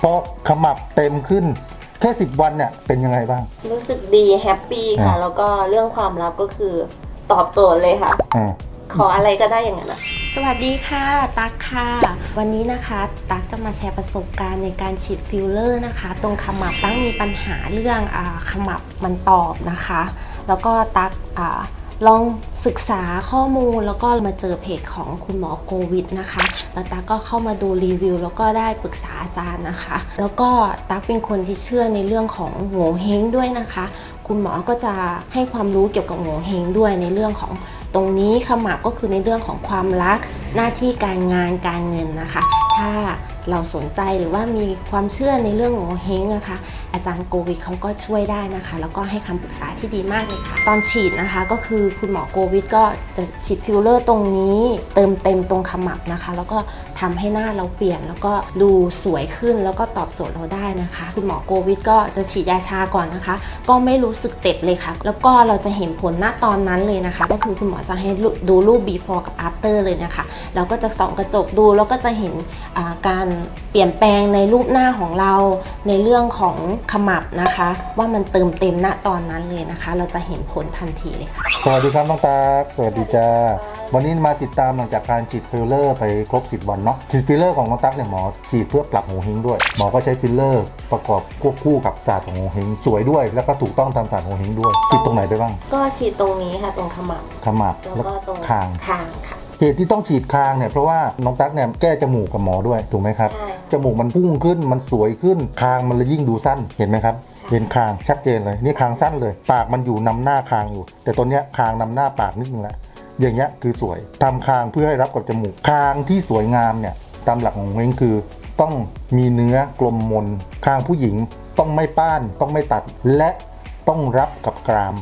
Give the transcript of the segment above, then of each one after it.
พอขมับเต็มขึ้น แค่10วันเนี่ยเป็นยังไงบ้าง รู้สึกดีแฮปปี้ค่ะ อ่าแล้วก็เรื่องความลับก็คือตอบโจทย์เลยค่ะ อ่า ขออะไรก็ได้อย่างนั้นอะสวัสดีค่ะ ตั๊กค่ะ วันนี้นะคะ ตั๊กจะมาแชร์ประสบการณ์ในการฉีดฟิลเลอร์นะคะ ตรงขมับตั้งมีปัญหาเรื่องอาขมับมันตอบนะคะ แล้วก็ตั๊กอา ลองศึกษาข้อมูลแล้วก็มาเจอเพจของคุณหมอโควิดนะคะแล้วตั๊กก็เข้ามาดูรีวิว แล้วก็ได้ปรึกษาอาจารย์นะคะ แล้วก็ตั๊กเป็นคนที่เชื่อในเรื่องของโงเฮงด้วยนะคะ คุณหมอก็จะให้ความรู้เกี่ยวกับโงเฮงด้วยในเรื่องของตรงนี้ขมับก็คือในเรื่องของความรักหน้าที่การงานการเงินนะคะ ถ้า เราสนใจหรือว่ามีความเชื่อในเรื่องของเฮงนะคะ อาจารย์โกวิดเขาก็ช่วยได้นะคะ แล้วก็ให้คำปรึกษาที่ดีมากเลยค่ะ ตอนฉีดนะคะก็คือคุณหมอโกวิดก็จะฉีดฟิลเลอร์ตรงนี้เติมเต็มตรงขมับนะคะ แล้วก็ทำให้หน้าเราเปลี่ยน แล้วก็ดูสวยขึ้นแล้วก็ตอบโจทย์เราได้นะคะ คุณหมอโกวิดก็จะฉีดยาชาก่อนนะคะ ก็ไม่รู้สึกเจ็บเลยค่ะ แล้วก็เราจะเห็นผลณตอนนั้นเลยนะคะ ก็คือคุณหมอจะให้ดูรูป before กับ after เลยนะคะ เราก็จะส่องกระจกดูแล้วก็จะเห็นการเปลี่ยนแปลงในรูปหน้าของเราในเรื่องของขมับนะคะ ว่ามันเติมเต็มณตอนนั้นเลยนะคะ เราจะเห็นผลทันทีเลยค่ะ สวัสดีครับน้องตาสวัสดีจ้าวันนี้มาติดตามหลังจากการฉีดฟิลเลอร์ไปครบ 10 วันเนาะฉีดฟิลเลอร์ของน้องตั๊กเนี่ยหมอฉีดเพื่อปรับโงเฮงด้วย หมอก็ใช้ฟิลเลอร์ประกอบควบคู่กับศาสตร์ของโงเฮงสวยด้วย แล้วก็ถูกต้องตามศาสตร์โงเฮงด้วยฉีดตรงไหนไปบ้าง ก็ฉีดตรงนี้ค่ะ ตรงขมับขมับแล้วแล้วก็ตรงคางคางค่ะ เหตุที่ต้องฉีดคางเนี่ยเพราะว่าน้องตั๊กเนี่ยแก้จมูกกับหมอด้วยถูกไหมครับใช่จมูกมันพุ่งขึ้นมันสวยขึ้นคางมันเลยยิ่งดูสั้นเห็นไหมครับเห็นคางชัดเจนเลยนี่คางสั้นเลย ปากมันอยู่นำหน้าคางอยู่ แต่ตอนเนี้ยคางนำหน้าปากนิดนึงละอย่างเงี้ยคือสวยทำคางเพื่อให้รับกับจมูกคางที่สวยงามเนี่ยตามหลักของเว้งคือ ต้องมีเนื้อกลมมนคางผู้หญิงต้องไม่ป้านต้องไม่ตัดและต้องรับกับกราม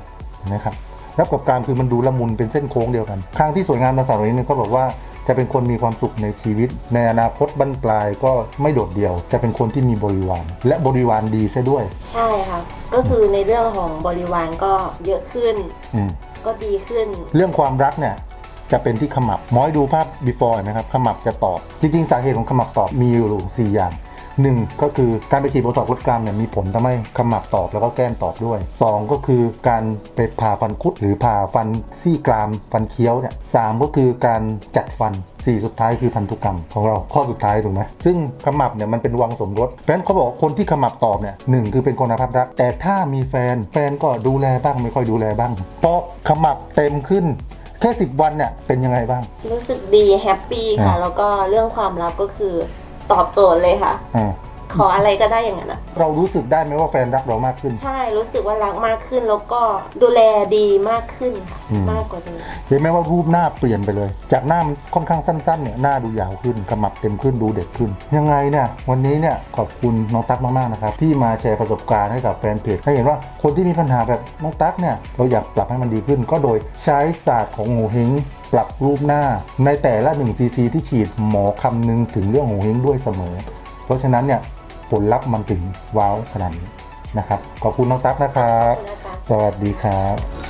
นะครับ รับกับกรามคือมันดูละมุนเป็นเส้นโค้งเดียวกันคางที่สวยงามในสารนี้เขาบอกว่าจะเป็นคนมีความสุขในชีวิต ในอนาคตบั้นปลายก็ไม่โดดเดี่ยว จะเป็นคนที่มีบริวาร และบริวารดีซะด้วย ใช่ค่ะก็คือในเรื่องของบริวารก็เยอะขึ้นอืมก็ดีขึ้น เรื่องความรักเนี่ยจะเป็นที่ขมับหมอให้ดูภาพ before เห็นะครับ ขมับจะตอบ จริงๆ สาเหตุของขมับตอบมีอยู่สี่อย่าง หนึ่งก็คือการไปฉีดโบท็อกซ์ลดกรามเนี่ยมีผลทำให้ขมับตอบแล้วก็แก้มตอบด้วยสองก็คือการไปผ่าฟันคุดหรือผ่าฟันซี่กรามฟันเคี้ยวเนี่ยสามก็คือการจัดฟันสี่สุดท้ายคือพันธุกรรมของเราข้อสุดท้ายถูกไหมซึ่งขมับเนี่ยมันเป็นวังสมรสเพราะฉะนั้นเขาบอกว่าคนที่ขมับตอบเนี่ยหนึ่งคือเป็นคนภาพรัก แต่ถ้ามีแฟนแฟนก็ดูแลบ้างไม่ค่อยดูแลบ้าง เพราะขมับเต็มขึ้นแค่ 10 วันเนี่ยเป็นยังไงบ้าง รู้สึกดีแฮปปี้ค่ะอ่าแล้วก็เรื่องความลับก็คือ ตอบโจทย์เลยค่ะ ขออะไรก็ได้อย่างนั้นอะเรารู้สึกได้ไหมว่าแฟนรักเรามากขึ้น ใช่รู้สึกว่ารักมากขึ้นแล้วก็ดูแลดีมากขึ้นค่ะอืม มากกว่าเดิมเห็นไหมว่ารูปหน้าเปลี่ยนไปเลย จากหน้ามันค่อนข้างสั้นๆเนี่ยหน้าดูยาวขึ้นขมับเต็มขึ้นดูเด็กขึ้น ยังไงเนี่ยวันนี้เนี่ยขอบคุณน้องตั๊กมากๆนะครับที่มาแชร์ประสบการณ์ให้กับแฟนเพจให้เห็นว่าคนที่มีปัญหาแบบน้องตั๊กเนี่ยเราอยากปรับให้มันดีขึ้น ก็โดยใช้ศาสตร์ของโงเฮงปรับรูปหน้า ในแต่ละ1ซีซีที่ฉีดหมอคำนึงถึงเรื่องโงเฮงด้วยเสมอ เพราะฉะนั้นเนี่ยผลลัพธ์มันถึงว้าวขนาดนี้นะครับ ขอบคุณน้องตั๊กนะครับนะคะสวัสดีครับ